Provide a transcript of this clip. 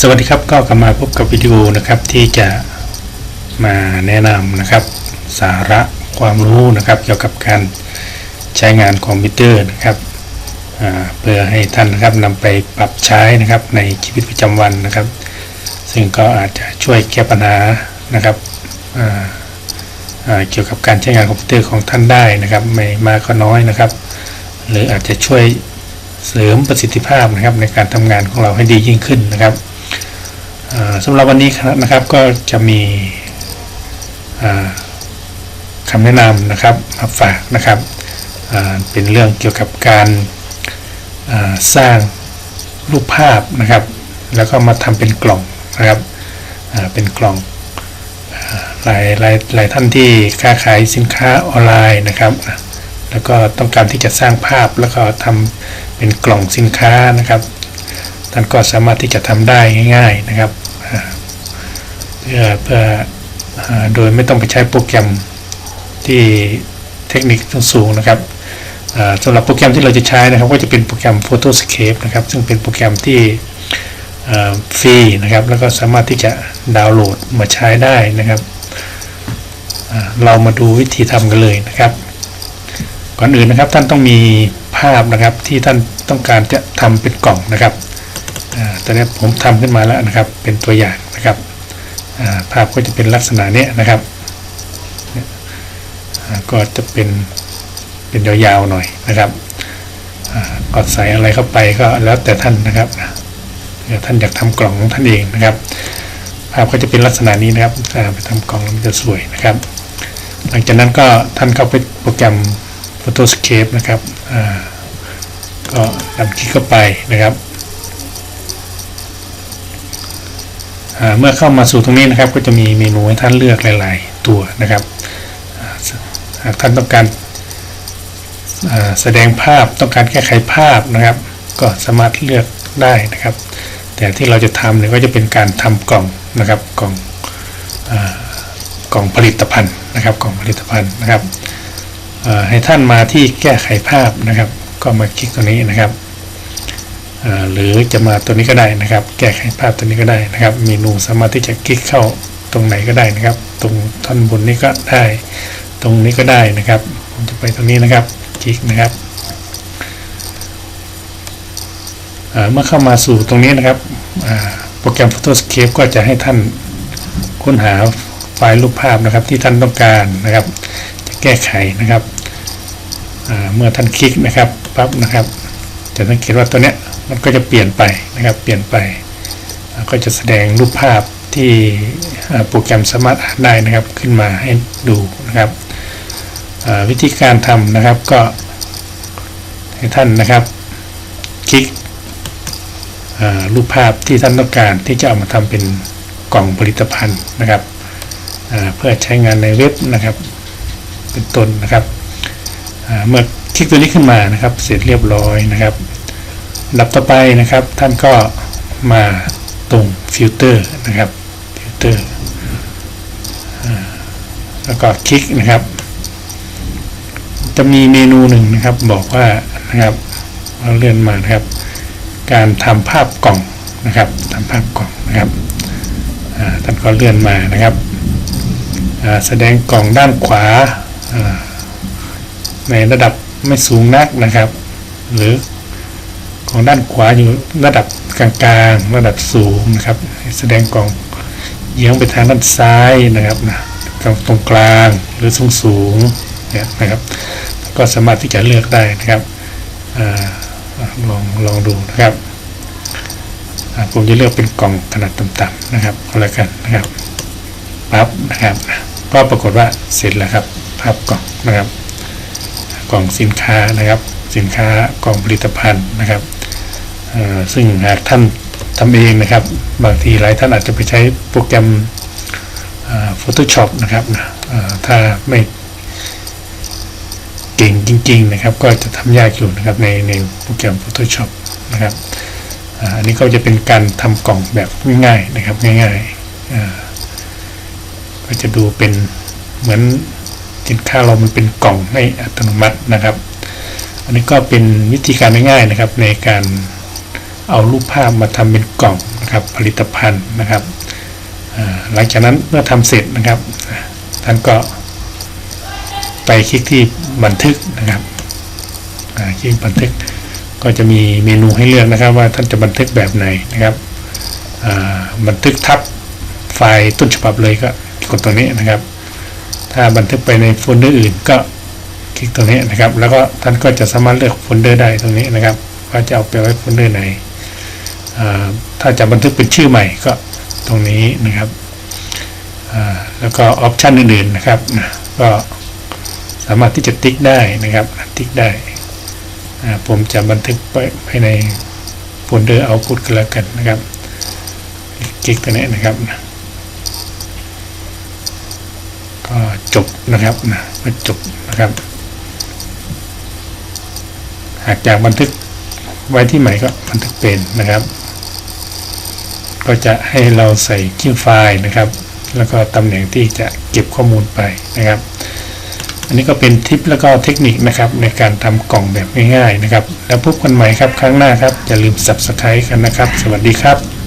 สวัสดีครับก็กลับมาพบกับวิดีโอนะครับที่จะมาแนะนำนะครับ สาระความรู้นะครับ เกี่ยวกับการใช้งานคอมพิวเตอร์นะครับเพื่อให้ท่านนะครับนำไปปรับใช้นะครับในชีวิตประจำวันนะครับ ซึ่งก็อาจจะช่วยแก้ปัญหานะครับเกี่ยวกับการใช้งานคอมพิวเตอร์ของท่านได้นะครับ ไม่มากก็น้อยนะครับ หรืออาจจะช่วยเสริมประสิทธิภาพนะครับในการทำงานของเราให้ดียิ่งขึ้นนะครับ สำหรับวันนี้นะครับก็จะมีคำแนะนำนะครับมาฝากนะครับเป็นเรื่องเกี่ยวกับการาสร้างรูปภาพนะครับ แล้วก็มาทำเป็นกล่องนะครับเป็นกล่องหลายหลายหลายท่านที่ค้าขายสินค้าออนไลน์นะครับ แล้วก็ต้องการที่จะสร้างภาพแล้วก็ทำเป็นกล่องสินค้านะครับท่านก็สามารถที่จะทำได้ง่าย ๆนะครับ เพื่อเพื่อโดยไม่ต้องไปใช้โปรแกรมที่เทคนิคสูงนะครับสำหรับโปรแกรมที่เราจะใช้นะครับ ก็จะเป็นโปรแกรม Photoscape นะครับ ซึ่งเป็นโปรแกรมที่ฟรีนะครับ แล้วก็สามารถที่จะดาวน์โหลดมาใช้ได้นะครับเรามาดูวิธีทำกันเลยนะครับ ก่อนอื่นนะครับท่านต้องมีภาพนะครับที่ท่านต้องการจะทำเป็นกล่องนะครับอตอนนี้ผมทำขึ้นมาแล้วนะครับ เป็นตัวอย่างนะครับ ภาพก็จะเป็นลักษณะนี้นะครับก็จะเป็นเป็นยาวๆหน่อยนะครับก็ใส่อะไรเข้าไปก็แล้วแต่ท่านนะครับเดี๋ยวท่านอยากทำกล่องของท่านเองนะครับ ภาพก็จะเป็นลักษณะนี้นะครับอ่าไปทำกล่องแล้วมันจะสวยนะครับ หลังจากนั้นก็ท่านเข้าไปโปรแกรม Photoscape นะครับก็นำคลิกเข้าไปนะครับ เมื่อเข้ามาสู่ตรงนี้นะครับก็จะมีเมนูให้ท่านเลือกหลาย ๆ ตัวนะครับหากท่านต้องการแสดงภาพต้องการแก้ไขภาพนะครับ ก็สามารถเลือกได้นะครับ แต่ที่เราจะทำเนี่ยก็จะเป็นการทำกล่องนะครับกล่องกล่องผลิตภัณฑ์นะครับกล่องผลิตภัณฑ์นะครับให้ท่านมาที่แก้ไขภาพนะครับ ก็มาคลิกตรงนี้นะครับ หรือจะมาตัวนี้ก็ได้นะครับ แก้ไขภาพตัวนี้ก็ได้นะครับ เมนูสามารถที่จะคลิกเข้าตรงไหนก็ได้นะครับ ตรงท่อนบนนี้ก็ได้ ตรงนี้ก็ได้นะครับผมจะไปตรงนี้นะครับ คลิกนะครับเมื่อเข้ามาสู่ตรงนี้นะครับโปรแกรม Photoscape ก็จะให้ท่านค้นหาไฟล์รูปภาพนะครับ ที่ท่านต้องการนะครับ จะแก้ไขนะครับเมื่อท่านคลิกนะครับปั๊บนะครับ จะสังเกตว่าตัวเนี้ย มันก็จะเปลี่ยนไปนะครับ เปลี่ยนไป ก็จะแสดงรูปภาพที่โปรแกรมสามารถอ่านได้นะครับ ขึ้นมาให้ดูนะครับวิธีการทำนะครับก็ให้ท่านนะครับ คลิกรูปภาพที่ท่านต้องการที่จะเอามาทำเป็นกล่องผลิตภัณฑ์นะครับเพื่อใช้งานในเว็บนะครับ เป็นต้นนะครับเมื่อคลิกตัวนี้ขึ้นมานะครับ เสร็จเรียบร้อยนะครับ ดับต่อไปนะครับ ท่านก็มาตรงฟิลเตอร์นะครับฟิลเตอร์แล้วก็คลิกนะครับ จะมีเมนูหนึ่งนะครับบอกว่านะครับเราเลื่อนมานะครับ การทำภาพกล่องนะครับทำภาพกล่องนะครับท่านก็เลื่อนมานะครับแสดงกล่องด้านขวาาในระดับไม่สูงนักนะครับ หรือ ของด้านขวาอยู่ระดับกลางๆ ระดับสูงนะครับ แสดงกล่องเยียงไปทางด้านซ้ายนะครับนะตรงตรงกลางหรือสูงสูงๆเนี่ยนะครับ ก็สามารถที่จะเลือกได้นะครับอลองลองดูนะครับผมจะเลือกเป็นกล่องขนาดต่ำๆนะครับเอาละกันนะครับปั๊บนะครับ ก็ปรากฏว่าเสร็จแล้วครับภาพกล่องนะครับ กล่องสินค้านะครับ สินค้ากล่องผลิตภัณฑ์นะครับซึ่งหากท่านทำเองนะครับ บางทีหลายท่านอาจจะไปใช้โปรแกรม Photoshop นะครับถ้าไม่เก่งจริง ๆ นะครับ ก็จะทำยากอยู่นะครับในในโปรแกรม Photoshop นะครับอันนี้ก็จะเป็นการทำกล่องแบบง่ายๆนะครับง่ายๆก็จะดูเป็นเหมือนสินค้าเรามันเป็นกล่องให้อัตโนมัตินะครับ อันนี้ก็เป็นวิธีการง่ายๆนะครับ ในการเอารูปภาพมาทำเป็นกล่องนะครับผลิตภัณฑ์นะครับหลังจากนั้นเมื่อทำเสร็จนะครับท่านก็ไปคลิกที่บันทึกนะครับคลิกบันทึกก็จะมีเมนูให้เลือกนะครับว่าท่านจะบันทึกแบบไหนนะครับบันทึกทับไฟล์ต้นฉบับเลยก็กดตรงนี้นะครับ ถ้าบันทึกไปในโฟลเดอร์อื่นก็ ลิกตรงนี้นะครับ แล้วก็ท่านก็จะสามารถเลือกโฟลเดอร์ได้ตรงนี้นะครับว่าจะเอาไปไว้โฟลเดอร์ไหนถ้าจะบันทึกเป็นชื่อใหม่ก็ตรงนี้นะครับแล้วก็ออปชันอื่นๆนะครับก็สามารถที่จะติ๊กได้นะครับติ๊กได้ผมจะบันทึกไปภายในโฟลเดอร์เอาพุทกันแล้วกันนะครับคลิกตัวนี้นะครับก็จบนะครับนะก็จบนะครับากอยากบันทึกไว้ที่ใหม่ก็บันทึกเป็นนะครับ ก็จะให้เราใส่ชื่อไฟล์นะครับ แล้วก็ตำแหน่งที่จะเก็บข้อมูลไปนะครับ อันนี้ก็เป็นทิปแล้วก็เทคนิคนะครับในการทำกล่องแบบง่ายๆนะครับ แล้วพบกันใหม่ครับครั้งหน้าครับอย่าลืม subscribe กันนะครับ สวัสดีครับ